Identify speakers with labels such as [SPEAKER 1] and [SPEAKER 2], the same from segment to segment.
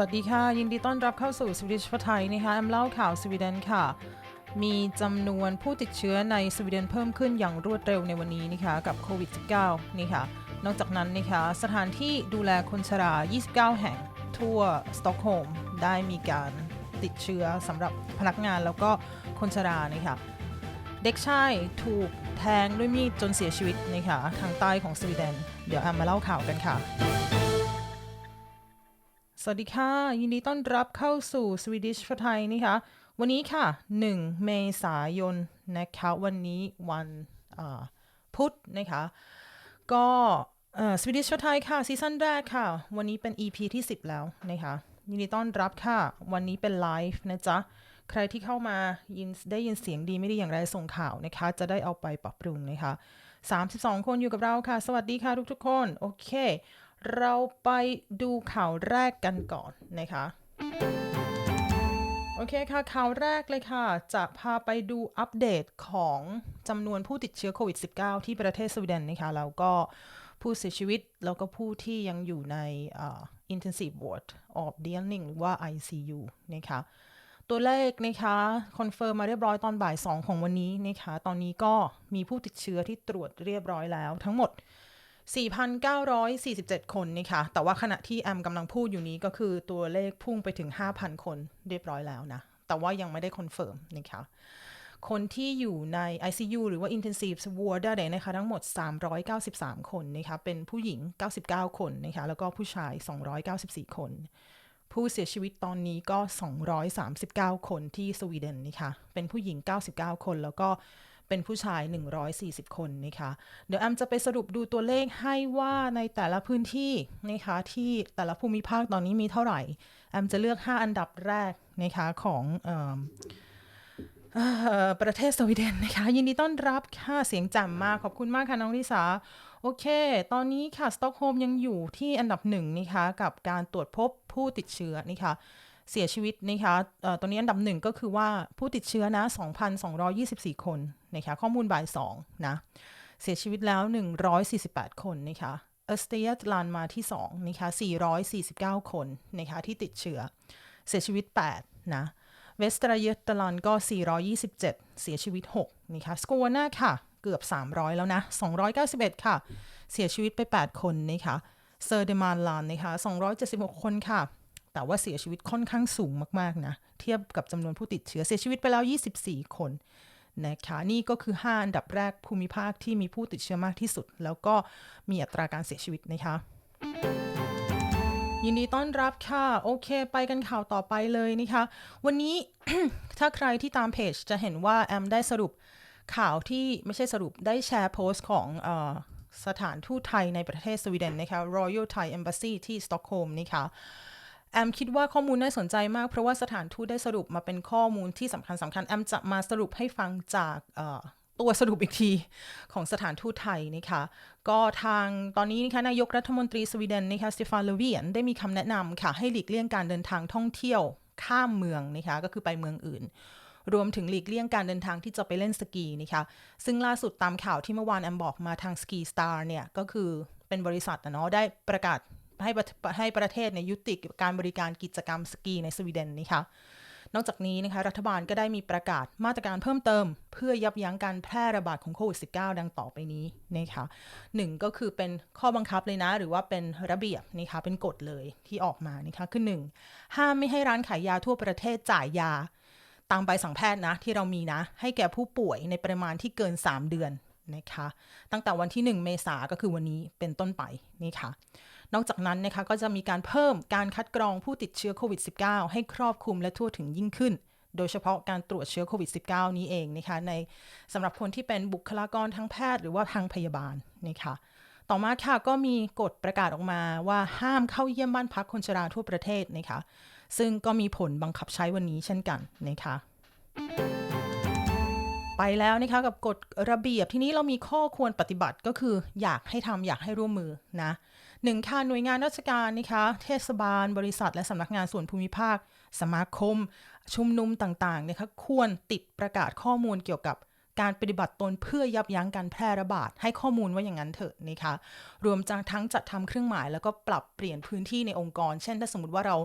[SPEAKER 1] วัสดีค่ะ ยินดีต้อนรับเข้าสู่สวีดิชพไทยนะคะแอมเล่าข่าวสวีเดนค่ะ มีจำนวนผู้ติดเชื้อในสวีเดนเพิ่มขึ้นอย่างรวดเร็วในวันนี้นะคะกับโควิด -19 นี่ค่ะ นอกจากนั้นนะคะสถานที่ดูแลคนชรา 29 แห่งทั่วสต็อกโฮล์มได้มีการติดเชื้อสำหรับพนักงานแล้วก็คนชรานะคะเด็กชายถูกแทงด้วยมีดจนเสียชีวิตนะคะทางใต้ของสวีเดน เดี๋ยวแอมมาเล่าข่าวกันค่ะ สวัสดีค่ะ ยินดีต้อนรับเข้าสู่ Swedish for Thai นะคะ วันนี้ค่ะ 1 เมษายนนะคะ วันนี้วันพุธนะคะ ก็เอ่อ Swedish for Thai ค่ะ ซีซั่นแรกค่ะ วันนี้เป็น EP ที่ 10 แล้วนะคะ ยินดีต้อนรับค่ะ วันนี้เป็นไลฟ์นะจ๊ะ ใครที่เข้ามายินได้ยินเสียงดีไม่ดีอย่างไรส่งข่าวนะคะ จะได้เอาไปปรับปรุงนะคะ 32 คนอยู่กับเราค่ะ สวัสดีค่ะทุกๆคน โอเค เราไปดูข่าวแรกกันก่อนนะคะ โอเคค่ะข่าวแรกเลยค่ะ จะพาไปดูอัปเดตของจำนวนผู้ติดเชื้อโควิด -19 ที่ประเทศสวีเดนนะคะแล้วก็ผู้เสียชีวิตแล้วก็ผู้ที่ยังอยู่ในอ่า intensive ward of d e a l i n g หรือว่า ICU นะคะ ตัวเลขนะคะคอนเฟิร์มมาเรียบร้อยตอนบ่าย 2 ของวันนี้นะคะ ตอนนี้ก็มีผู้ติดเชื้อที่ตรวจเรียบร้อยแล้วทั้งหมด 4,947 คนนะคะ แต่ว่าขณะที่แอมกำลังพูดอยู่นี้ก็คือตัวเลขพุ่งไปถึง 5,000 คนเรียบร้อยแล้วนะ แต่ว่ายังไม่ได้คอนเฟิร์มนะคะ คนที่อยู่ใน ICU หรือว่า Intensive Ward ได้นะคะ ทั้งหมด 393 คนนะคะ เป็นผู้หญิง 99 คนนะคะ แล้วก็ผู้ชาย 294 คน ผู้เสียชีวิตตอนนี้ก็ 239 คนที่สวีเดนนะคะ เป็นผู้หญิง 99 คนแล้วก็ เป็นผู้ชาย 140 คนนะคะ เดี๋ยวแอมจะไปสรุปดูตัวเลขให้ว่าในแต่ละพื้นที่นะคะที่แต่ละภูมิภาคตอนนี้มีเท่าไหร่ แอมจะเลือก 5 อันดับแรกนะคะของออประเทศสวีเดนนะคะ ยินดีต้อนรับค่ะเสียงแจ่มมากขอบคุณมากค่ะน้องลิสาโอเค ตอนนี้ค่ะสต็อกโฮล์มยังอยู่ที่อันดับหนึ่งนะคะกับการตรวจพบผู้ติดเชื้อนะคะ เสียชีวิตนะคะตอนนี้อันดับหนึ่งก็คือว่าผู้ติดเชื้อนะ 2,224 คนนะคะข้อมูลบ่าย2นะเสียชีวิตแล้ว 148 คนนะคะเอสเตียลานมาที่2นะคะ449 คนนะคะที่ติดเชื้อ เสียชีวิต 8 นะเวสตราเยตลันก็ 427 เสียชีวิต 6 นะคะสโกวานาค่ะ เกือบ 300 แล้วนะ 291 ค่ะ เสียชีวิตไป 8 คนนะคะเซอร์เดมานลานนะคะ276 คนค่ะ แต่ว่าเสียชีวิตค่อนข้างสูงมากๆนะเทียบกับจำนวนผู้ติดเชื้อเสียชีวิตไปแล้ว 24 คนนะคะนี่ก็คือ 5 อันดับแรกภูมิภาคที่มีผู้ติดเชื้อมากที่สุด แล้วก็มีอัตราการเสียชีวิตนะคะ ยินดีต้อนรับค่ะ โอเค ไปกันข่าวต่อไปเลยนะคะ วันนี้ ถ้าใครที่ตามเพจจะเห็นว่า แอมได้สรุปข่าวที่ไม่ใช่สรุปได้แชร์โพสต์ของออสถานทูตไทยในประเทศสวีเดนนะคะ Royal Thai Embassy ที่สต็อกโฮล์มนะคะ แอมคิดว่าข้อมูลน่าสนใจมาก เพราะว่าสถานทูตได้สรุปมาเป็นข้อมูลที่สำคัญสำคัญแอมจะมาสรุปให้ฟังจากตัวสรุปอีกทีของสถานทูตไทยนะคะก็ทางตอนนี้นะคะนายกรัฐมนตรีสวีเดนนะคะสเตฟานเลเวียนได้มีคำแนะนำค่ะให้หลีกเลี่ยงการเดินทางท่องเที่ยวข้ามเมืองนะคะก็คือไปเมืองอื่น รวมถึงหลีกเลี่ยงการเดินทางที่จะไปเล่นสกีนะคะซึ่งล่าสุดตามข่าวที่เมื่อวานแอมบอกมาทางสกีสตาร์เนี่ยก็คือเป็นบริษัทนะเนาะได้ประกาศ ให้ประให้ประเทศในยยุติการบริการกิจกรรมสกีในสวีเดนนะคะนอกจากนี้นะคะรัฐบาลก็ได้มีประกาศมาตรการเพิ่มเติม เพื่อยับยั้งการแพร่ระบาดของโควิด -19 ดังต่อไปนี้นะคะหนึ่งก็คือเป็นข้อบังคับเลยนะ หรือว่าเป็นระเบียบนะคะเป็นกฎเลยที่ออกมานะคะคือหนึ่งห้ามไม่ให้ร้านขายยาทั่วประเทศจ่ายยา ตามใบสั่งแพทย์นะที่เรามีนะ ให้แก่ผู้ป่วยในปริมาณที่เกิน 3 เดือนนะคะตั้งแต่วันที่ 1 เมษาก็คือวันนี้เป็นต้นไปนี่ค่ะ นอกจากนั้นนะคะก็จะมีการเพิ่มการคัดกรองผู้ติดเชื้อโควิด -19 ให้ครอบคลุมและทั่วถึงยิ่งขึ้น โดยเฉพาะการตรวจเชื้อโควิด -19 นี้เองนะคะในสำหรับคนที่เป็นบุคลากรทางแพทย์หรือว่าทางพยาบาลนะคะต่อมาค่ะก็มีกฎประกาศออกมาว่าห้ามเข้าเยี่ยมบ้านพักคนชราทั่วประเทศนะคะซึ่งก็มีผลบังคับใช้วันนี้เช่นกันนะคะ ไปแล้วนะคะกับกฎระเบียบที่นี้เรามีข้อควรปฏิบัติก็คือ อยากให้ทำอยากให้ร่วมมือนะหนึ่งค่ะหน่วยงานราชการนะคะเทศบาล บริษัท และสำนักงานส่วนภูมิภาค สมาคม ชุมนุมต่างๆนะคะควรติดประกาศข้อมูลเกี่ยวกับการปฏิบัติตนเพื่อยับยั้งการแพร่ระบาด ให้ข้อมูลว่าอย่างนั้นเถอะนะคะรวมจากทั้งจัดทำเครื่องหมาย แล้วก็ปรับเปลี่ยนพื้นที่ในองค์กร เช่นถ้าสมมติว่าเรา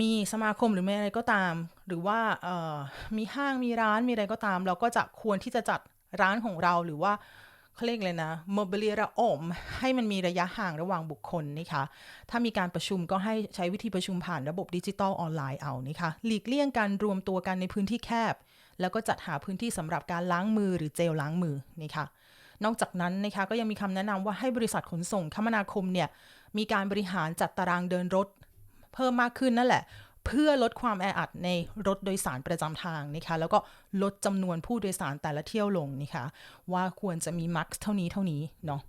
[SPEAKER 1] มีสมาคมหรือไม่อะไรก็ตาม หรือว่าเออมีห้างมีร้านมีอะไรก็ตาม เราก็จะควรที่จะจัดร้านของเราหรือว่าเขาเรียกเลยนะ m o b i l i r o m ให้มันมีระยะห่างระหว่างบุคคลนะคะถ้ามีการประชุมก็ให้ใช้วิธีประชุมผ่านระบบดิจิตอลออนไลน์เอานะคะหลีกเลี่ยงการรวมตัวกันในพื้นที่แคบ แล้วก็จัดหาพื้นที่สำหรับการล้างมือหรือเจลล้างมือนะคะนอกจากนั้นนะคะก็ยังมีคำแนะนำว่าให้บริษัทขนส่งคมนาคมเนี่ยมีการบริหารจัดตารางเดินรถ เพิ่มมากขึ้นนั่นแหละ เพื่อลดความแออัดในรถโดยสารประจำทางนะคะ แล้วก็ลดจำนวนผู้โดยสารแต่ละเที่ยวลงนะคะ ว่าควรจะมีมักเท่านี้เท่านี้เนาะ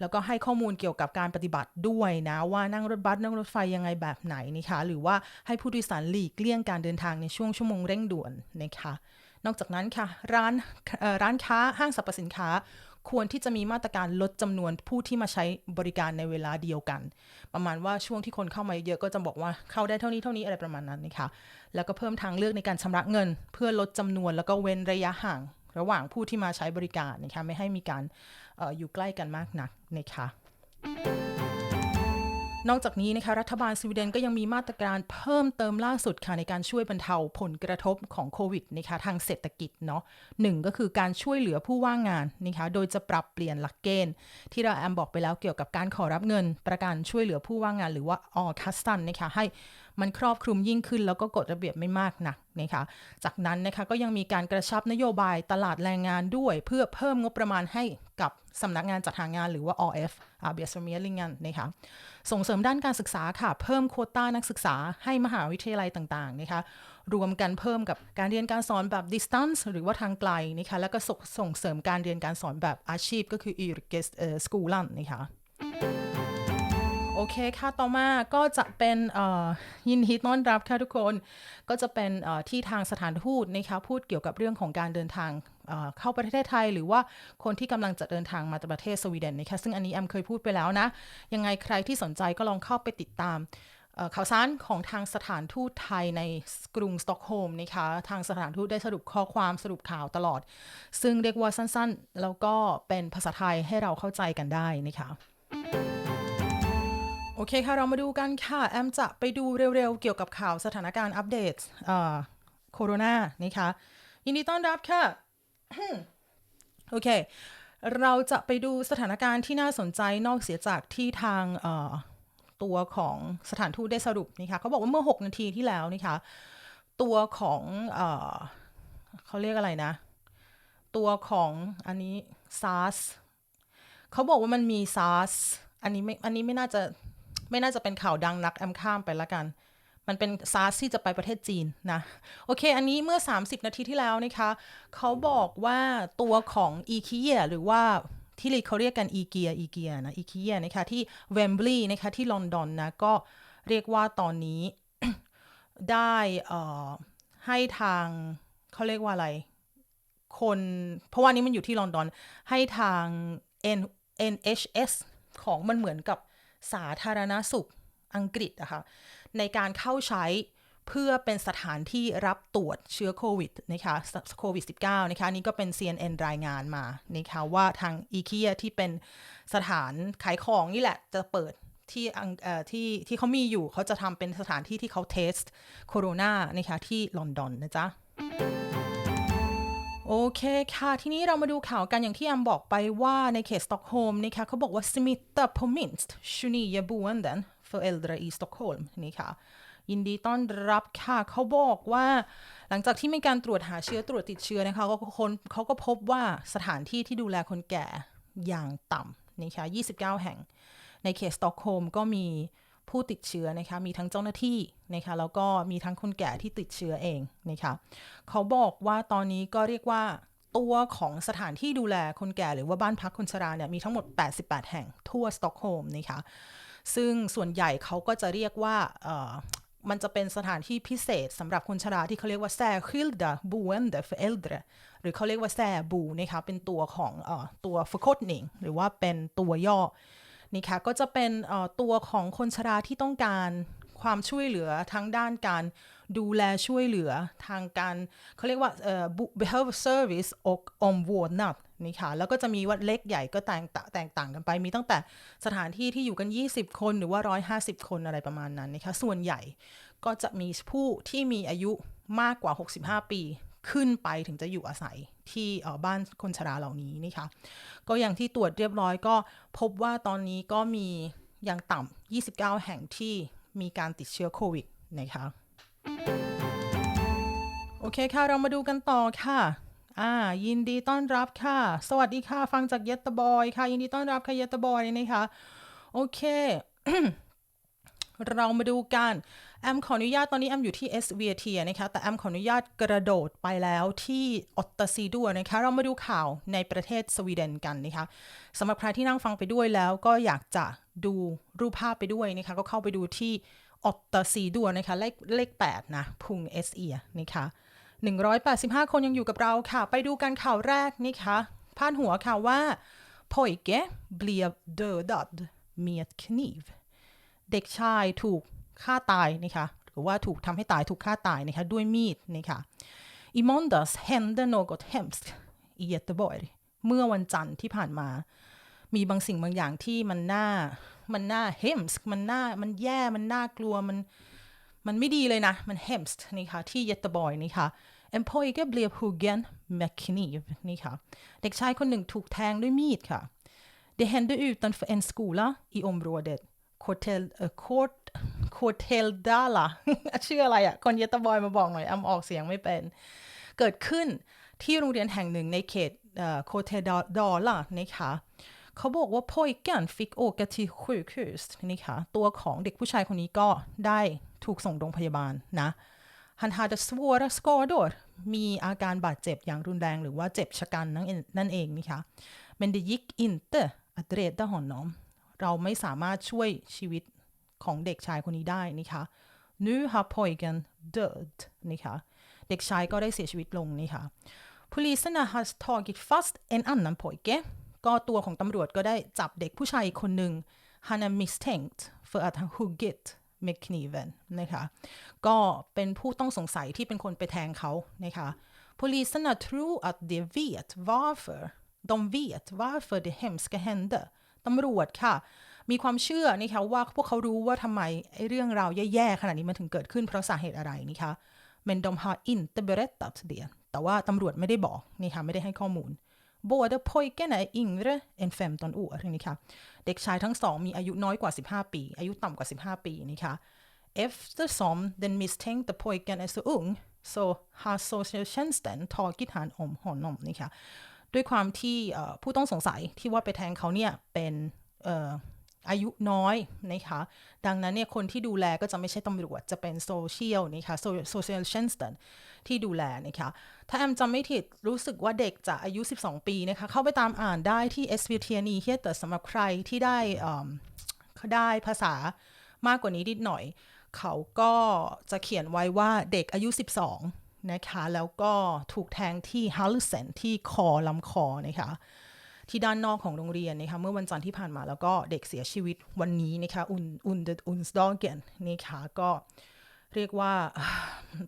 [SPEAKER 1] แล้วก็ให้ข้อมูลเกี่ยวกับการปฏิบัติด้วยนะ ว่านั่งรถบัสนั่งรถไฟยังไงแบบไหนนะคะ หรือว่าให้ผู้โดยสารหลีกเลี่ยงการเดินทางในช่วงชั่วโมงเร่งด่วนนะคะนอกจากนั้นค่ะ ร้านร้านค้าห้างสรรพสินค้า ควรที่จะมีมาตรการลดจำนวนผู้ที่มาใช้บริการในเวลาเดียวกัน ประมาณว่าช่วงที่คนเข้ามาเยอะก็จะบอกว่าเข้าได้เท่านี้เท่านี้อะไรประมาณนั้นนะคะแล้วก็เพิ่มทางเลือกในการชำระเงิน เพื่อลดจำนวนแล้วก็เว้นระยะห่าง ระหว่างผู้ที่มาใช้บริการนะคะไม่ให้มีการอออยู่ใกล้กันมากนักนะคะ นอกจากนี้นะคะรัฐบาลสวีเดนก็ยังมีมาตรการเพิ่มเติมล่าสุดค่ะในการช่วยบรรเทาผลกระทบของโควิดนะคะทางเศรษฐกิจเนาะหนึ่งก็คือการช่วยเหลือผู้ว่างงานนะคะโดยจะปรับเปลี่ยนหลักเกณฑ์ ที่เราแอมบอกไปแล้วเกี่ยวกับการขอรับเงิน ประกันช่วยเหลือผู้ว่างงาน หรือว่าออคัสตันนะคะให้ มันครอบคลุมยิ่งขึ้น แล้วก็กฎระเบียบไม่มากนักนะคะจากนั้นนะคะก็ยังมีการกระชับนโยบายตลาดแรงงานด้วย เพื่อเพิ่มงบประมาณให้กับสำนักงานจัดหางานหรือว่า OF อาเบียสเมียลิงานนะคะส่งเสริมด้านการศึกษาค่ะ เพิ่มโควต้านักศึกษาให้มหาวิทยาลัยต่างๆนะคะรวมกันเพิ่มกับการเรียนการสอนแบบ distance หรือว่าทางไกลนะคะแล้วก็ส่งเสริมการเรียนการสอนแบบอาชีพก็คือ yrkes เอ่อ skolan นะคะ โอเคค่ะต่อมาก็จะเป็นยินดีต้อนรับค่ะทุกคนก็จะเป็นที่ทางสถานทูตนะคะพูดเกี่ยวกับเรื่องของการเดินทางเข้าประเทศไทย หรือว่าคนที่กำลังจะเดินทางมาจากประเทศสวีเดนนะคะซึ่งอันนี้แอมเคยพูดไปแล้วนะ ยังไงใครที่สนใจก็ลองเข้าไปติดตามข่าวสารของทางสถานทูตไทยในกรุงสตอกโฮล์มนะคะทางสถานทูตได้สรุปข้อความสรุปข่าวตลอด ซึ่งเรียกว่าสั้นๆ แล้วก็เป็นภาษาไทยให้เราเข้าใจกันได้นะคะ โอเคค่ะ เรามาดูกันค่ะ แอมจะไปดูเร็วๆ เกี่ยวกับข่าวสถานการณ์อัปเดตโคโรนานะคะ ยินดีต้อนรับค่ะ โอเค เราจะไปดูสถานการณ์ที่น่าสนใจนอกเสียจากที่ทางตัวของสถานทูตได้สรุปนะคะเขาบอกว่าเมื่อ 6 นาทีที่แล้วนะคะ ตัวของเอเขาเรียกอะไรนะ ตัวของอันนี้ SARS เขาบอกว่ามันมี SARS อันนี้ไม่ อันนี้ไม่น่าจะ ไม่น่าจะเป็นข่าวดังนักแอมข้ามไปละกัน มันเป็น SARS ที่จะไปประเทศจีนนะ โอเค อันนี้เมื่อ 30 นาทีที่แล้วนะคะ เขาบอกว่าตัวของ e k i a หรือว่าที่เขาเรียกกัน e g e a e g e a นะ e k i a นะคะ ที่เวมบลีย์นะคะที่ลอนดอนนะ ก็เรียกว่าตอนนี้ได้ให้ทางเขาเรียกว่าอะไร คนเพราะว่านี้มันอยู่ที่ลอนดอนให้ทาง N NHS ของมันเหมือนกับ สาธารณสุขอังกฤษนะคะในการเข้าใช้เพื่อเป็นสถานที่รับตรวจเชื้อโควิดนะคะโควิด -19 นะคะนี่ก็เป็น CNN รายงานมานะคะว่าทางอีเคียที่เป็นสถานขายของนี่แหละจะเปิดที่อังเออที่ที่เขามีอยู่เขาจะทำเป็นสถานที่ที่เขาเทสโคโรนานะคะที่ลอนดอนนะจ๊ะ โอเคค่ะ ทีนี้เรามาดูข่าวกันอย่างที่แอมบอกไปว่าในเขตสตอกโฮล์มนะคะเขาบอกว่า smitta på minst 29 boenden för äldre i Stockholm นี่ค่ะ ยินดีต้อนรับค่ะ เขาบอกว่าหลังจากที่มีการตรวจหาเชื้อตรวจติดเชื้อนะคะก็คนเขาก็พบว่าสถานที่ที่ดูแลคนแก่อย่างต่ำนะคะ29 แห่ง ในเขตสตอกโฮล์มก็มี ผู้ติดเชื้อนะคะ มีทั้งเจ้าหน้าที่นะคะ แล้วก็มีทั้งคนแก่ที่ติดเชื้อเองนะคะ เขาบอกว่าตอนนี้ก็เรียกว่าตัวของสถานที่ดูแลคนแก่หรือว่าบ้านพักคนชราเนี่ยมีทั้งหมด 88 แห่งทั่วสต็อกโฮล์มนะคะ ซึ่งส่วนใหญ่เขาก็จะเรียกว่าเอ่อมันจะเป็นสถานที่พิเศษสำหรับคนชราที่เขาเรียกว่า särskilda boende för äldre หรือเขาเรียกว่าแซบูนะคะเป็นตัวของเอ่อตัว förkortning หรือว่าเป็นตัวย่อ นี่ค่ะก็จะเป็นตัวของคนชราที่ต้องการความช่วยเหลือทั้งด้านการดูแลช่วยเหลือทางการเขาเรียกว่า behavioral service och omvårdnad นี่ค่ะแล้วก็จะมีวัดเล็กใหญ่ก็แตกแตกต่างกันไป มีตั้งแต่สถานที่ที่อยู่กัน 20 คนหรือว่า 150 คนอะไรประมาณนั้นนะคะส่วนใหญ่ก็จะมีผู้ที่มีอายุมากกว่า 65 ปี ขึ้นไปถึงจะอยู่อาศัยที่บ้านคนชราเหล่านี้นะคะก็อย่างที่ตรวจเรียบร้อยก็พบว่าตอนนี้ก็มีอย่างต่ำ29 แห่งที่มีการติดเชื้อโควิดนะคะโอเคค่ะ เรามาดูกันต่อค่ะ อ่า ยินดีต้อนรับค่ะ สวัสดีค่ะ ฟังจากเยตบอยค่ะ ยินดีต้อนรับค่ะเยตบอยนะคะ โอเค เรามาดูกัน แอมขออนุญาตตอนนี้แอมอยู่ที่ SVT นะคะแต่แอมขออนุญาตกระโดดไปแล้วที่ออตตาซีดัวนะคะเรามาดูข่าวในประเทศสวีเดนกันนะคะสำหรับใครที่นั่งฟังไปด้วยแล้วก็อยากจะดูรูปภาพไปด้วยนะคะก็เข้าไปดูที่ออตตาซีดัวนะคะเลขเลข8นะพุง S E นะคะ185 คนยังอยู่กับเราค่ะ ไปดูกันข่าวแรกนะคะพาดหัวข่าวว่า pojke blev dödad med kniv เด็กชายถูก ฆ่าตายนะคะหรือว่าถูกทำให้ตายถูกฆ่าตายนะคะด้วยมีดนะคะ I måndags hände något hemskt i Göteborg เมื่อวันจันทร์ที่ผ่านมา มีบางสิ่งบางอย่างที่มันน่ามันน่า hemskt มันน่ามันแย่มันน่ากลัวมันมันไม่ดีเลยนะ มัน hemskt นี่ค่ะที่เยตบอยนี่ค่ะ En pojke blev huggen med kniv นี่ค่ะ เด็กชายคนหนึ่งถูกแทงด้วยมีดค่ะ Det hände utanför en skola i området Kortel, uh, Kort, Korteldala ชื่ออะไรอะ่ะ คนเยตบอยมาบอกหน่อยอำออกเสียงไม่เป็น เกิดขึ้นที่โรงเรียนแห่งหนึ่งในเขตโคเทดอลานะคะเขาบอกว่า pojken fick åka till sjukhus นะคะตัวของเด็กผู้ชายคนนี้ก็ได้ถูกส่งโรงพยาบาลนะ Han hade svåra skador มีอาการบาดเจ็บอย่างรุนแรงหรือว่าเจ็บชะกันนั่นเองนั่นเองนะคะ men det gick inte att rädda honom เราไม่สามารถช่วยชีวิต ของเด็กชายคนนี้ได้นะคะ nu har pojken död นะคะ เด็กชายก็ได้เสียชีวิตลงนะคะ Polisen har tagit fast en annan pojke ก็ตัวของตำรวจก็ได้จับเด็กผู้ชายคนหนึ่ง Han är misstänkt för att han huggit med kniven นะคะ ก็เป็นผู้ต้องสงสัยที่เป็นคนไปแทงเขานะคะ Poliserna tror att de vet varför de vet varför det hemska hände ตำรวจค่ะ มีความเชื่อนะคะว่าพวกเขารู้ว่าทำไมไอ้เรื่องราวแย่ๆ ขนาดนี้มันถึงเกิดขึ้นเพราะสาเหตุอะไรนะคะ men de har inte berättat det แต่ว่าตำรวจไม่ได้บอกนี่ค่ะไม่ได้ให้ข้อมูล båda pojkarna är yngre än 15 år นี่ค่ะเด็กชายทั้งสองมีอายุน้อยกว่า 15 ปี อายุต่ำกว่า 15 ปีนี่ค่ะ eftersom den misstänkte pojken är så ung så har socialtjänsten tagit hand om honom นี่ค่ะด้วยความที่ผู้ต้องสงสัยที่ว่าไปแทงเขาเนี่ยเป็น อายุน้อยนะคะดังนั้นเนี่ยคนที่ดูแลก็จะไม่ใช่ตำรวจจะเป็นโซเชียลนะคะโซเชียลเชนสตันที่ดูแลนะคะถ้าแอมจำไม่ผิดรู้สึกว่าเด็กจะอายุ 12 ปีนะคะเข้าไปตามอ่านได้ที่ SVT นี้เฮียแต่สำหรับใครที่ได้ได้ภาษามากกว่านี้นิดหน่อย เขาก็จะเขียนไว้ว่าเด็กอายุ 12 นะคะ แล้วก็ถูกแทงที่ฮัลเซนที่คอลำคอนะคะ ที่ด้านนอกของโรงเรียนนะคะเมื่อวันจันทร์ที่ผ่านมาแล้วก็เด็กเสียชีวิตวันนี้นะคะอุนอุนเดอุนสดอเกนนะคะก็เรียกว่า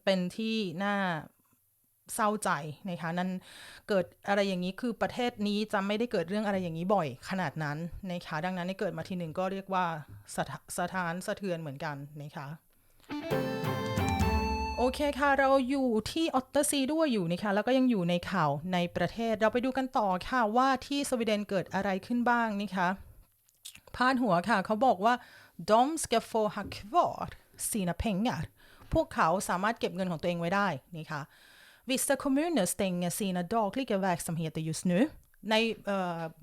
[SPEAKER 1] เป็นที่น่าเศร้าใจนะคะนั้นเกิดอะไรอย่างนี้คือประเทศนี้จะไม่ได้เกิดเรื่องอะไรอย่างนี้บ่อยขนาดนั้นนะคะดังนั้นในเกิดมาทีหนึ่งก็เรียกว่าสถสถานสะเทือนเหมือนกันนะคะ โอเคค่ะ เราอยู่ที่ออตเตอร์ซีด้วยอยู่นะคะแล้วก็ยังอยู่ในข่าวในประเทศเราไปดูกันต่อค่ะว่าที่สวีเดนเกิดอะไรขึ้นบ้างนะคะพาดหัวค่ะ เขาบอกว่า de ska få ha kvar sina pengar พวกเขาสามารถเก็บเงินของตัวเองไว้ได้นี่ค่ะ Vissa kommuner stänger sina dagliga verksamheter just nu ใน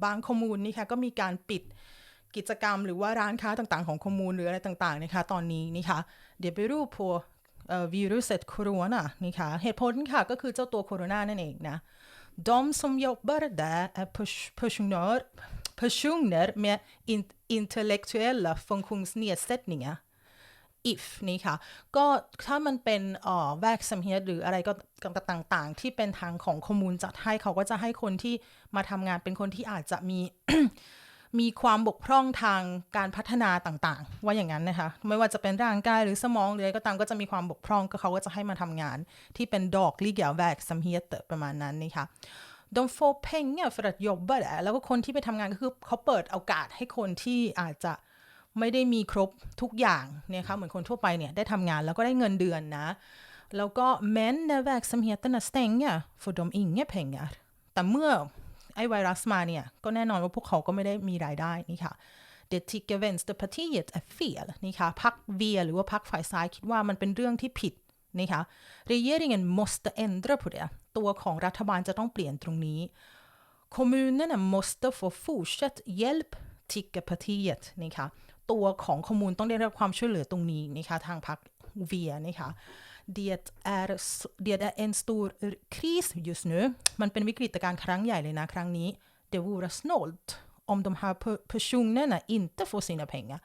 [SPEAKER 1] บางคอมมูนนี่คะก็มีการปิดกิจกรรมหรือว่าร้านค้าต่างๆของคอมมูนหรืออะไรต่างๆนะคะตอนนี้นี่ค่ะ det beror på viruset corona นี่ค่ะ เหตุผลค่ะก็คือเจ้าตัวโคโรนานั่นเองนะ de som jobbar där är personer, personer med intellektuella funktionsnedsättningar if นี่ค่ะ ก็ถ้ามันเป็นอ่อแวกสมเฮียหรืออะไรก็ต่างๆ ที่เป็นทางของคอมมูนจัดให้เขาก็จะให้คนที่มาทำงานเป็นคนที่อาจจะมี มีความบกพร่องทางการพัฒนาต่างๆ ว่าอย่างนั้นนะคะ ไม่ว่าจะเป็นร่างกายหรือสมองหรืออะไรก็ตามก็จะมีความบกพร่องก็เขาก็จะให้มาทำงาน ที่เป็นดอกลิเกียแวกสัมเฮียประมาณนั้นนี่ค่ะ de får pengar för att jobba där แล้วก็คนที่ไปทำงานก็คือเขาเปิดโอกาสให้คนที่อาจจะไม่ได้มีครบทุกอย่างเนี่ยค่ะเหมือนคนทั่วไปเนี่ยได้ทำงานแล้วก็ได้เงินเดือนนะ แล้วก็ men när verksamheterna stänger får de inga pengar แต่เมื่อ ไอ้ไวรัสมาเนี่ย ก็แน่นอนว่าพวกเขาก็ไม่ได้มีรายได้นี่ค่ะ Det tycker Vänsterpartiet är fel นี่ค่ะพัก V หรือว่าพักฝ่ายซ้ายคิดว่ามันเป็นเรื่องที่ผิดนี่ค่ะ Regeringen måste ändra på det ตัวของรัฐบาลจะต้องเปลี่ยนตรงนี้ Kommunerna måste få fortsatt hjälp tycker partiet นี่ค่ะตัวของคอมมูนต้องได้รับความช่วยเหลือตรงนี้นี่ค่ะทางพรรค V นี่ค่ะ Det är, det är en stor kris just nu มันเป็นวิกฤตการณ์ครั้งใหญ่เลยนะครั้งนี้ Det vore snålt om de här personerna inte får sina pengar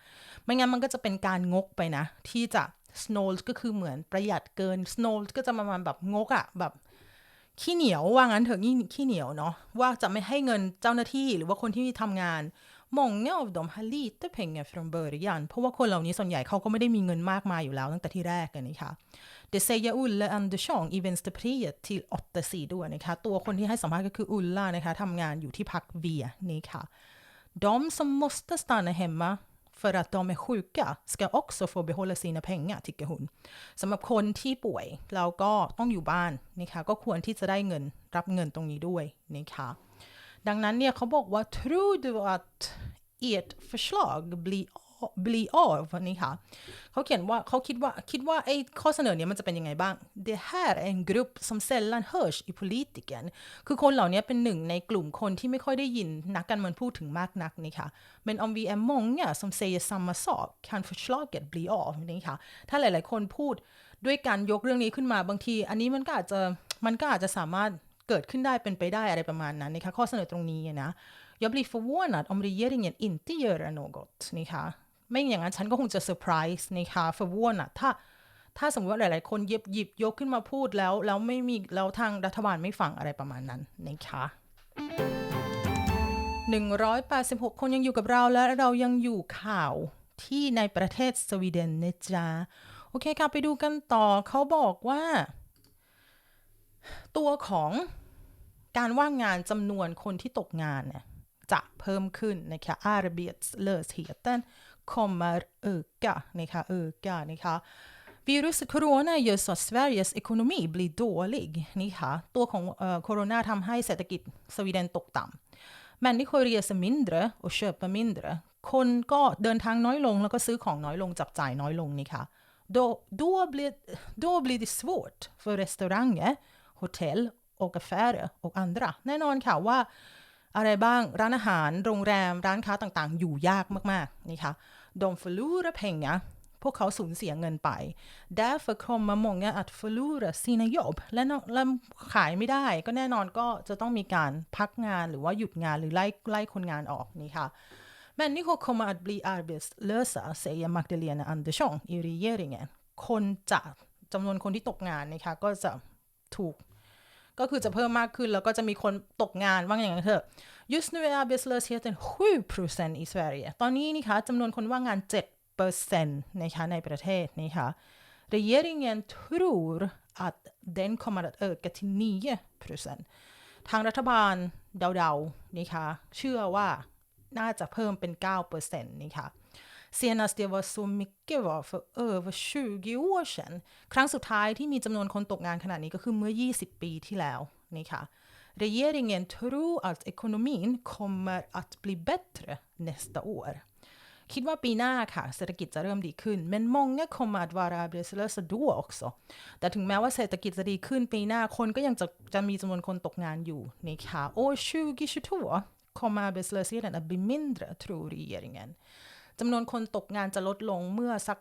[SPEAKER 1] ไม่งั้นมันก็จะเป็นการงกไปนะ ที่จะ snålt ก็คือเหมือนประหยัดเกิน snålt ก็จะประมาณแบบงกอะแบบขี้เหนียวว่างั้นเถอะขี้เหนียวเนาะว่าจะไม่ให้เงินเจ้าหน้าที่หรือว่าคนที่ทำงาน Många av dem har lite pengar från början เพราะว่าคนเหล่านี้ส่วนใหญ่เขาก็ไม่ได้มีเงินมากมายอยู่แล้วตั้งแต่ที่แรกนะคะ Det säger Ulle Andersson i Vänsterpartiet till 8 sidor นะคะตัวคนที่ให้สัมภาษณ์ก็คืออุลล่านะคะทำงานอยู่ที่พักเวียนี่ค่ะ De som måste stanna hemma för att de är sjuka ska också få behålla sina pengar tycker hon สำหรับคนที่ป่วยแล้วก็ต้องอยู่บ้านนะคะก็ควรที่จะได้เงินรับเงินตรงนี้ด้วยนะคะ ดังนั้นเนี่ยเขาบอกว่า tror du att ert förslag blir bli av นี่ค่ะเขาเขียนว่าเขาคิดว่าคิดว่าไอ้ข้อเสนอเนี้ยมันจะเป็นยังไงบ้าง Det här är en grupp som sällan hörs i politiken คือคนเหล่านี้เป็นหนึ่งในกลุ่มคนที่ไม่ค่อยได้ยินนักการเมืองพูดถึงมากนักนี่ค่ะ Men om vi är många som säger samma sak kan förslaget bli av นี่ค่ะถ้าหลายๆคนพูดด้วยการยกเรื่องนี้ขึ้นมาบางที อันนี้มันก็อาจจะมันก็อาจจะสามารถ เกิดขึ้นได้เป็นไปได้อะไรประมาณนั้นนะคะข้อเสนอตรงนี้นะ Jag blir förvånad om regeringen inte gör något นี่ค่ะไม่อย่างนั้นฉันก็คงจะเซอร์ไพรส์นะคะ förvånad ถ้าถ้าสมมติว่าหลาย ๆ คนหยิบหยิบยกขึ้นมาพูดแล้ว แล้วไม่มีแล้วทางรัฐบาลไม่ฟังอะไรประมาณนั้นนะคะ186 คนยังอยู่กับเราและเรายังอยู่ข่าวที่ในประเทศสวีเดนนะจ๊ะ โอเคค่ะ ไปดูกันต่อเขาบอกว่า ตัวของการว่างงานจำนวนคนที่ตกงานเนี่ยจะเพิ่มขึ้นนะคะ arbetslösheten kommer öka นะคะ öka นะคะ Viruset corona gör så att Sveriges ekonomi blir dålig นี่ค่ะตัวของโคโรนาทำให้เศรษฐกิจสวีเดนตกต่ำ Människor reser mindre och köper mindre คนก็เดินทางน้อยลงแล้วก็ซื้อของน้อยลงจับจ่ายน้อยลงนี่ค่ะ då, då, blir, då blir det svårt för restauranger, hotell och affärer och andra แน่นอนค่ะว่าอะไรบ้างร้านอาหาร โรงแรม ร้านค้าต่างๆ อยู่ยากมากๆนี่ค่ะ de förlorar pengar พวกเขาสูญเสียเงินไป därför kommer många att förlora sina jobb และและขายไม่ได้ก็แน่นอนก็จะต้องมีการพักงานหรือว่าหยุดงานหรือไล่ไล่คนงานออกนี่ค่ะ Människor kommer att bli arbetslösa säger Magdalena Andersson i regeringen คนจะจำนวนคนที่ตกงานนะคะก็จะถูก ก็คือจะเพิ่มมากขึ้น แล้วก็จะมีคนตกงานว่างอย่างนั้นเถอะ Just nu är arbetslösheten 7% i Sverige ตอนนี้นี่คะจำนวนคนว่างงาน 7%นะคะในประเทศนี่ค่ะ Regeringen tror att den kommer att öka till 9%ทางรัฐบาลเดาๆนี่ค่ะเชื่อว่าน่าจะเพิ่มเป็น 9%นี่ค่ะ Senast det var så mycket var för över 20 år sedan ครั้งสุดท้ายที่มีจำนวนคนตกงานขนาดนี้ก็คือเมื่อ 20 ปีที่แล้วนี่ค่ะ Regeringen tror att ekonomin kommer att bli bättre nästa år คิดว่าปีหน้าค่ะเศรษฐกิจจะเริ่มดีขึ้น men många kommer att vara arbetslösa då också แต่ถึงแม้ว่าเศรษฐกิจจะดีขึ้นปีหน้าคนก็ยังจะจะมีจำนวนคนตกงานอยู่นี่ค่ะ år 2022 kommer arbetslösheten att bli mindre tror regeringen จำนวนคนตกงานจะลดลงเมื่อสัก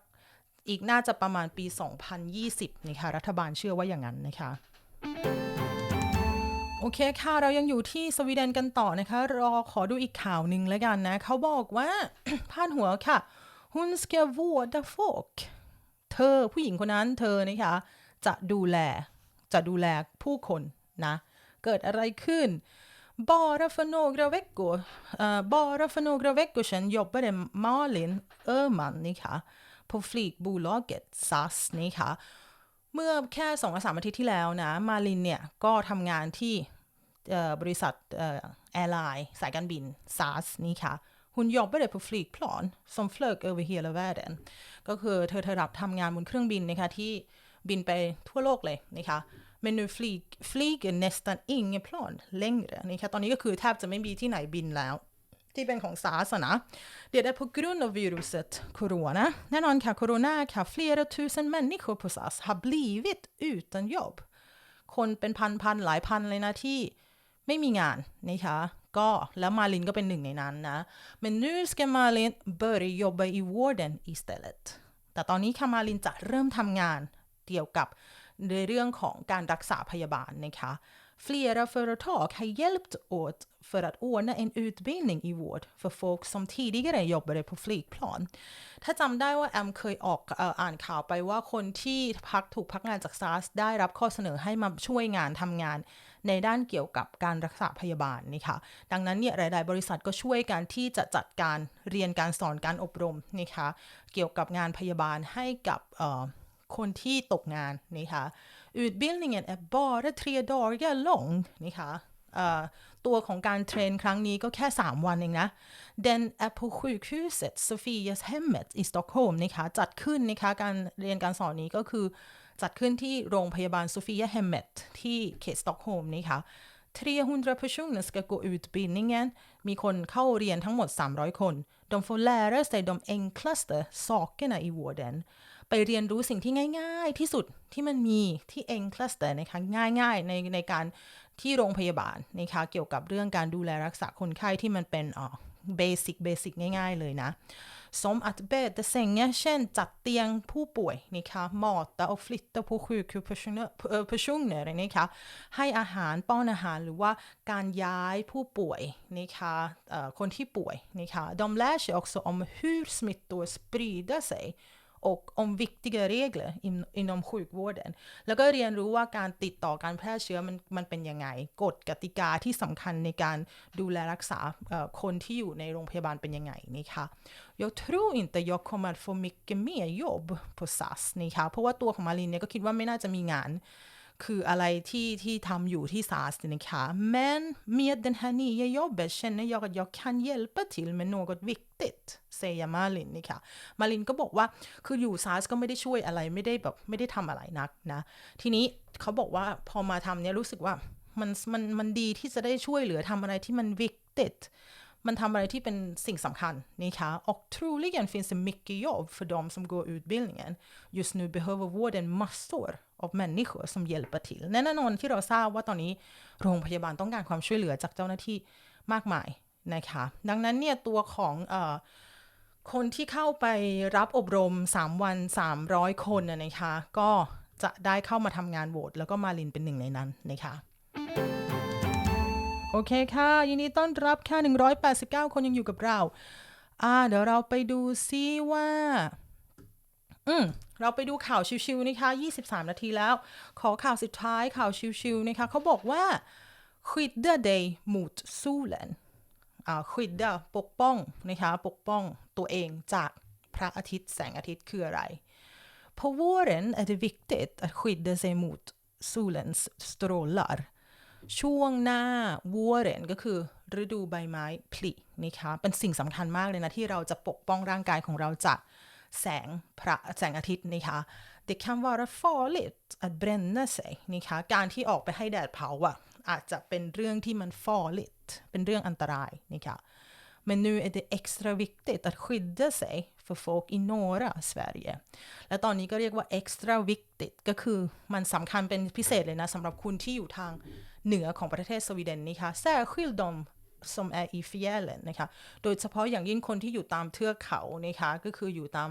[SPEAKER 1] อีกน่าจะประมาณปี 2020นี่ค่ะรัฐบาลเชื่อว่าอย่างนั้นนะคะโอเคค่ะ เรายังอยู่ที่สวีเดนกันต่อนะคะ รอขอดูอีกข่าวหนึ่งแล้วกันนะ เขาบอกว่าพาดหัวค่ะ Hon ska vårda folk เธอผู้หญิงคนนั้นเธอนะคะ จะดูแล จะดูแลผู้คนนะ เกิดอะไรขึ้น Bara för några veckor, uh, bara för några veckor sedan jobbade Malin Öhman นี่ค่ะ på flygbolaget SAS นี่ค่ะเมื่อแค่สองสามอาทิตย์ที่แล้วนะ มาลินเนี่ย ก็ทำงานที่บริษัทแอร์ไลน์สายการบิน SAS นี่ค่ะ Hon jobbade på flygplan som flög över hela världen ก็คือเธอเธอรับทำงานบนเครื่องบินนะคะที่บินไปทั่วโลกเลยนะคะ men nu flyg, flyger nästan ingen plan längre นะคะตอนนี้ก็คือแทบจะไม่มีที่ไหนบินแล้ว ที่เป็นของ SARS อะนะ Det är på grund av viruset corona. แน่นอนค่ะ corona ค่ะ flera tusen människor på SAS har blivit utan jobb. คนเป็นพันๆหลายพันเลยนะที่ไม่มีงานนะคะ ก็แล้วมาลินก็เป็นหนึ่งในนั้นนะ men nu ska Malin börja jobba i vården istället แต่ตอนนี้ค่ะมาลินจะเริ่มทำงานเกี่ยวกับ ในเรื่องของการรักษาพยาบาลนะคะ Flera företag har hjälpt åt för att ordna en utbildning i vård för folk som tidigare jobbade på flygplan. ถ้าจำได้ว่าแอมเคยออกอ่านข่าวไปว่าคนที่พักถูกพักงานจากซาร์สได้รับข้อเสนอให้มาช่วยงานทำงานในด้านเกี่ยวกับการรักษาพยาบาลนี่ค่ะดังนั้นเนี่ยหลาย ๆ บริษัทก็ช่วยกันที่จะจัดการเรียนการสอนการอบรมนะคะเกี่ยวกับงานพยาบาลให้กับ คนที่ตกงานนะคะ Utbildningen är bara tre dagar lång นะคะเอ่อตัวของการเทรนครั้งนี้ก็แค่ 3 วันเองนะ Den är på sjukhuset Sofias hemmet i Stockholm นะคะ จัดขึ้นนะคะ การเรียนการสอนนี้ก็คือ จัดขึ้นที่โรงพยาบาล Sofia Hemmet ที่เขตสต็อกโฮล์มนะคะ300 personer ska gå utbildningen มีคนเข้าเรียนทั้งหมด 300 คน De får lära sig de enklaste sakerna i vården ไปเรียนรู้สิ่งที่ง่าย ๆ ที่สุดที่มันมีที่ enklaste นะคะง่าย ๆ ในในการที่โรงพยาบาลนะคะเกี่ยวกับเรื่องการดูแลรักษาคนไข้ที่มันเป็นอ่อ basic basic ง่าย ๆ เลยนะ som att bädda sängar เช่นจัดเตียงผู้ป่วยนะคะ mata och flytta på sjukhuspersoner นะคะให้อาหารป้อนอาหารหรือว่าการย้ายผู้ป่วยนะคะเอ่อคนที่ป่วยนะคะ de lär sig också om hur smittor sprider sig och om viktiga regler in, inom sjukvården แล้วก็เรียนรู้ว่าการติดต่อการแพร่เชื้อมันมันเป็นยังไง กฎกติกาที่สำคัญในการดูแลรักษาคนที่อยู่ในโรงพยาบาลเป็นยังไงนะคะ Jag tror inte jag kommer få mycket mer jobb på SAS นะคะเพราะว่าตัวของมารินเนี่ยก็คิดว่าไม่น่าจะมีงาน คืออะไรที่ที่ทำอยู่ที่ SAS นะคะ men med den här nya jobbet känner jag att jag kan hjälpa till med något viktigt säger Malin นะคะมารินก็บอกว่าคืออยู่ SAS ก็ไม่ได้ช่วยอะไรไม่ได้แบบไม่ได้ทำอะไรนักนะ ทีนี้เขาบอกว่าพอมาทำเนี่ยรู้สึกว่ามันมันมันดีที่จะได้ช่วยเหลือทำอะไรที่มัน viktigt มันทำอะไรที่เป็น สิ่งสำคัญนะคะ och troligen finns det mycket jobb för de som går utbildningen just nu behöver vården massor av människor som hjälper till แน่นอนที่เราทราบว่าตอนนี้โรงพยาบาลต้องการความช่วยเหลือจากเจ้าหน้าที่มากมายนะคะ ดังนั้นเนี่ยตัวของอคนที่เข้าไปรับอบรม 3 วัน 300 คนนะคะ ก็จะได้เข้ามาทำงานโหวตแล้วก็มาลินเป็นหนึ่งในนั้นนะคะ โอเคค่ะ ยินดีต้อนรับค่ะ 189 คนยังอยู่กับเรา อ่า เดี๋ยวเราไปดูซิว่า อืม เราไปดูข่าวชิวๆนะคะ 23 นาทีแล้ว ขอข่าวสุดท้ายข่าวชิวๆนะคะเขาบอกว่า skydda dig mot solen อ่า skydda ปกป้องนะคะ ปกป้องตัวเองจากพระอาทิตย์แสงอาทิตย์คืออะไร På våren är det viktigt att skydda sig mot solens strålar ช่วงหน้า våren ก็คือ ฤดูใบไม้ผลินะคะเป็นสิ่งสำคัญมากเลยนะ ที่เราจะปกป้องร่างกายของเราจากแสงพระแสงอาทิตย์นะคะ Det kan vara farligt att bränna sig นะคะการที่ออกไปให้แดดเผาอะอาจจะเป็นเรื่องที่มัน farligt เป็นเรื่องอันตรายนะคะ Men nu är det extra viktigt att skydda sig för folk i norra Sverige และตอนนี้ก็เรียกว่า extra viktigt ก็คือมันสำคัญเป็นพิเศษเลยนะสำหรับคุณที่อยู่ทาง เหนือของประเทศสวีเดนนะคะ särskilt de som är i fjällen นะคะ โดยเฉพาะอย่างยิ่งคนที่อยู่ตามเทือกเขานะคะ ก็คืออยู่ตาม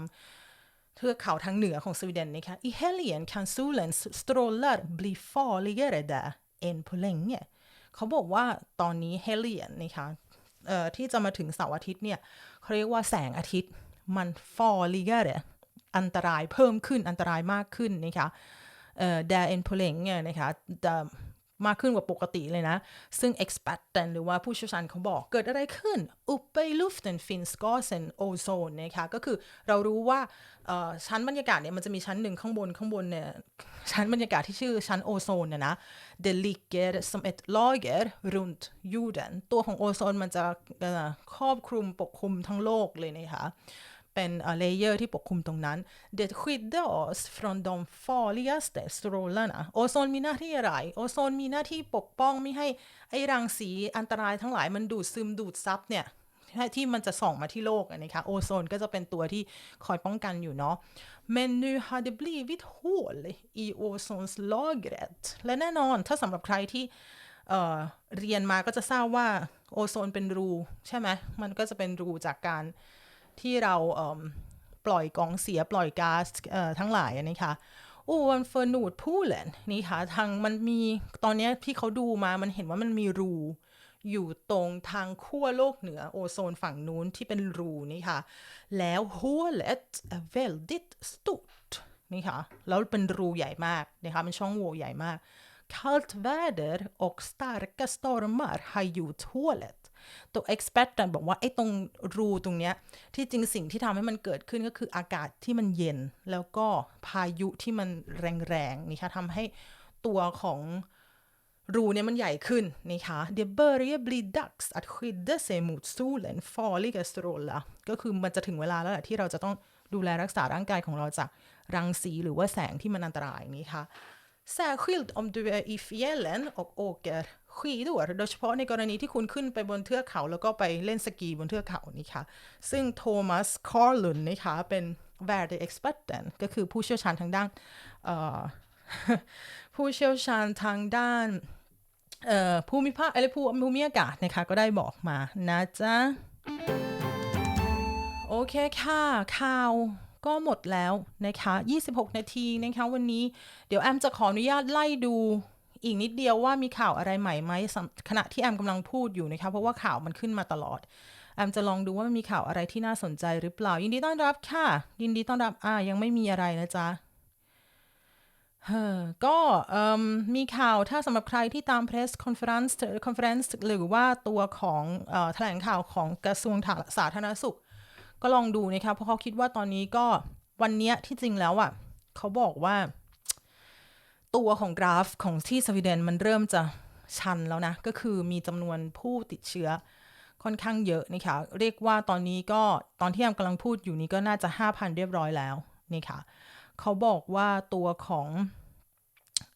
[SPEAKER 1] เทือกเขาทางเหนือของสวีเดนนะคะ I helgen kan solens strålar bli farligare där än på länge เขาบอกว่าตอนนี้ helgen นนะคะเอ่อที่จะมาถึงเสาร์อาทิตย์เนี่ยเขาเรียกว่าแสงอาทิตย์มัน farligare อันตรายเพิ่มขึ้นอันตรายมากขึ้นนะคะเอ่อ där än på länge นะคะแต่ มากขึ้นกว่าปกติเลยนะ ซึ่ง experten หรือว่าผู้เชี่ยวชาญเขาบอกเกิดอะไรขึ้น uppe i luften finns gasen ozon นะคะก็คือเรารู้ว่าชั้นบรรยากาศเนี่ยมันจะมีชั้นหนึ่งข้างบนข้างบนเนี่ยชั้นบรรยากาศที่ชื่อชั้นโอโซนเนี่ยนะ det ligger som ett lager runt jorden ตัวของโอโซนมันจะครอบคลุมปกคลุมทั้งโลกเลยนะคะ เป็นเลเยอร์ที่ปกคลุมตรงนั้น det skyddar oss från de farligaste strålarna โอโซนมีหน้าที่อะไร โอโซนมีหน้าที่ปกป้องไม่ให้ไอรังสีอันตรายทั้งหลายมันดูดซึมดูดซับเนี่ยที่มันจะส่องมาที่โลกนะคะโอโซนก็จะเป็นตัวที่คอยป้องกันอยู่เนาะ men nu har det blivit hål i ozonslagret และแน่นอนถ้าสำหรับใครที่เเรียนมาก็จะทราบว่าโอโซนเป็นรู ใช่ไหม มันก็จะเป็นรูจากการ ที่เราเปล่อยกองเสียปล่อยก๊าซทั้งหลายนะคะโอ้วันเฟอร์นูดพูเลนนี่ค่ะทางมันมีตอนนี้ที่เขาดูมามันเห็นว่ามันมีรูอยู่ตรงทางขั้วโลกเหนือโอโซนฝั่งนู้นที่เป็นรูนี่ค่ะ แล้ว hålet är väldigt stort นี่ค่ะ แล้วเป็นรูใหญ่มากนะคะเป็นช่องโหว่ใหญ่มาก kallt väder och starka stormar har gjort hålet ตัว experten บอกว่าไอ้ตรงรูตรงเนี้ยที่จริงสิ่งที่ทำให้มันเกิดขึ้นก็คืออากาศที่มันเย็น แล้วก็พายุที่มันแรงๆนี่ค่ะทำให้ตัวของรูเนี่ยมันใหญ่ขึ้นนี่ค่ะ det börjar bli dags att skydda sig mot solen farliga strålar ก็คือมันจะถึงเวลาแล้วแหละที่เราจะต้องดูแลรักษาร่างกายของเราจากรังสีหรือว่าแสงที่มันอันตรายนี่ค่ะ Särskilt om du är i fjällen och åker skidor โดยเฉพาะในกรณีที่คุณขึ้นไปบนเทือกเขา แล้วก็ไปเล่นสกีบนเทือกเขานี่ค่ะ ซึ่งโทมัสคอร์ลุนนะคะเป็น värde experten ก็คือผู้เชี่ยวชาญทางด้านผู้เชี่ยวชาญทางด้านภูมิภาคอะไรภูภูมิอากาศนะคะ ก็ได้บอกมานะจ๊ะ โอเคค่ะ ข่าวก็หมดแล้วนะคะ 26 นาทีนะคะวันนี้ เดี๋ยวแอมจะขออนุญาตไล่ดู อีกนิดเดียวว่ามีข่าวอะไรใหม่ไหมขณะที่แอมกำลังพูดอยู่นะคะเพราะว่าข่าวมันขึ้นมาตลอดแอมจะลองดูว่ามันมีข่าวอะไรที่น่าสนใจหรือเปล่า ยินดีต้อนรับค่ะ ยินดีต้อนรับอ่ายังไม่มีอะไรนะจ๊ะเฮ้อก็มีข่าวถ้าสำหรับใครที่ตาม press conference conference หรือว่าตัวของแถลงข่าวของกระทรวงสาธารณสุข ก็ลองดูนะคะเพราะเขาคิดว่าตอนนี้ก็วันเนี้ยที่จริงแล้วอะ่ะเขาบอกว่า ตัวของกราฟของที่สวีเดนมันเริ่มจะชันแล้วนะ ก็คือมีจำนวนผู้ติดเชื้อค่อนข้างเยอะนะคะเรียกว่าตอนนี้ก็ตอนที่แอมกำลังพูดอยู่นี้ก็น่าจะ 5,000 เรียบร้อยแล้วนี่ค่ะเขาบอกว่าตัวของ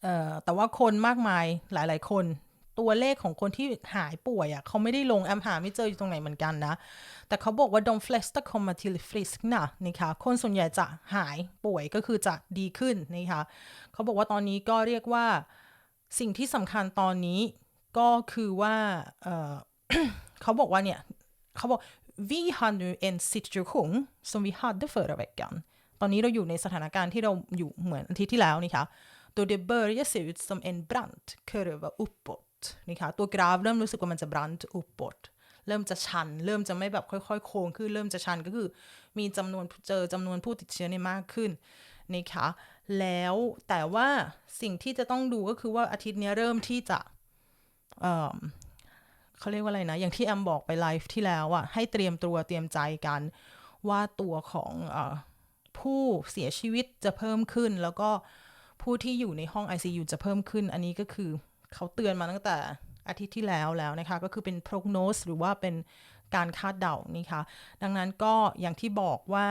[SPEAKER 1] ออแต่ว่าคนมากมายหลาย ๆ คนตัวเลขของคนที่หายป่วยอะ่ะเขาไม่ได้ลงแอมหาไม่เจออยู่ตรงไหนเหมือนกันนะ แต่เขาบอกว่า de flesta kommer till friskna นะคะคนส่วนใหญ่จะหายป่วยก็คือจะดีขึ้นนะคะ เขาบอกว่าตอนนี้ก็เรียกว่าสิ่งที่สำคัญตอนนี้ก็คือว่าเเขาบอกว่าเนี่ยเขาบอก vi har nu en situation som vi hade förra veckan ตอนนี้เราอยู่ในสถานการณ์ที่เราอยู่เหมือนอาทิตย์ที่แล้วนี่ค่ะ då det börjar se ut som en brant kurva uppåt นี่ค่ะตัวกราฟเริ่มรู้สึกว่ามันจะ brant uppåt เริ่มจะชัน เริ่มจะไม่แบบค่อยๆ โค้งขึ้น เริ่มจะชันก็คือ มีจำนวนเจอจำนวนผู้ติดเชื้อเนี่ยมากขึ้นนะคะแล้วแต่ว่าสิ่งที่จะต้องดูก็คือว่าอาทิตย์นี้เริ่มที่จะเอ่อเขาเรียกว่าอะไรนะ อย่างที่แอมบอกไปไลฟ์ที่แล้วอะให้เตรียมตัวเตรียมใจกัน ว่าตัวของเออผู้เสียชีวิตจะเพิ่มขึ้น แล้วก็ผู้ที่อยู่ในห้อง ICU จะเพิ่มขึ้น อันนี้ก็คือเขาเตือนมาตั้งแต่อาทิตย์ที่แล้วแล้วนะคะ ก็คือเป็น prognose หรือว่าเป็นการคาดเดานี่ค่ะดังนั้นก็อย่างที่บอกว่า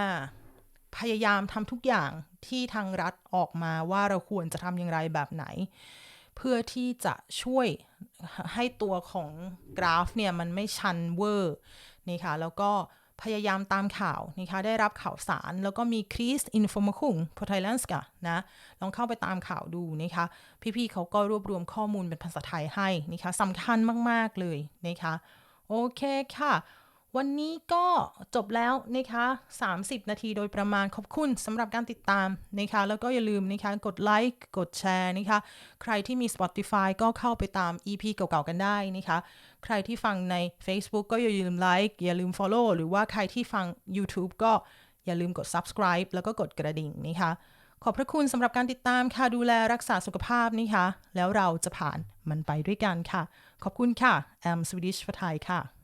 [SPEAKER 1] พยายามทำทุกอย่างที่ทางรัฐออกมาว่าเราควรจะทำอย่างไรแบบไหน เพื่อที่จะช่วยให้ตัวของกราฟเนี่ยมันไม่ชันเวอร์นี่ค่ะแล้วก็พยายามตามข่าวนะคะได้รับข่าวสาร แล้วก็มีคริสอินโฟมคุงพอไทยแลนด์กะนะ ลองเข้าไปตามข่าวดูนะคะ พี่ๆเขาก็รวบรวมข้อมูลเป็นภาษาไทยให้นะคะสำคัญมาก ๆ เลยนะคะ โอเคค่ะ วันนี้ก็จบแล้วนะคะ 30 นาทีโดยประมาณขอบคุณสำหรับการติดตามนะคะ แล้วก็อย่าลืมนะคะ กดไลค์ กดแชร์นะคะ ใครที่มี Spotify ก็เข้าไปตาม EP เก่าๆกันได้นะคะ ใครที่ฟังใน Facebook ก็อย่าลืมไลค์อย่าลืม Follow หรือว่าใครที่ฟัง YouTube ก็อย่าลืมกด Subscribe แล้วก็กดกระดิ่งนะคะ ขอบพระคุณสำหรับการติดตามค่ะ ดูแลรักษาสุขภาพนี่ค่ะแล้วเราจะผ่านมันไปด้วยกันค่ะ ขอบคุณค่ะแอมสวีดิชฟไทยค่ะ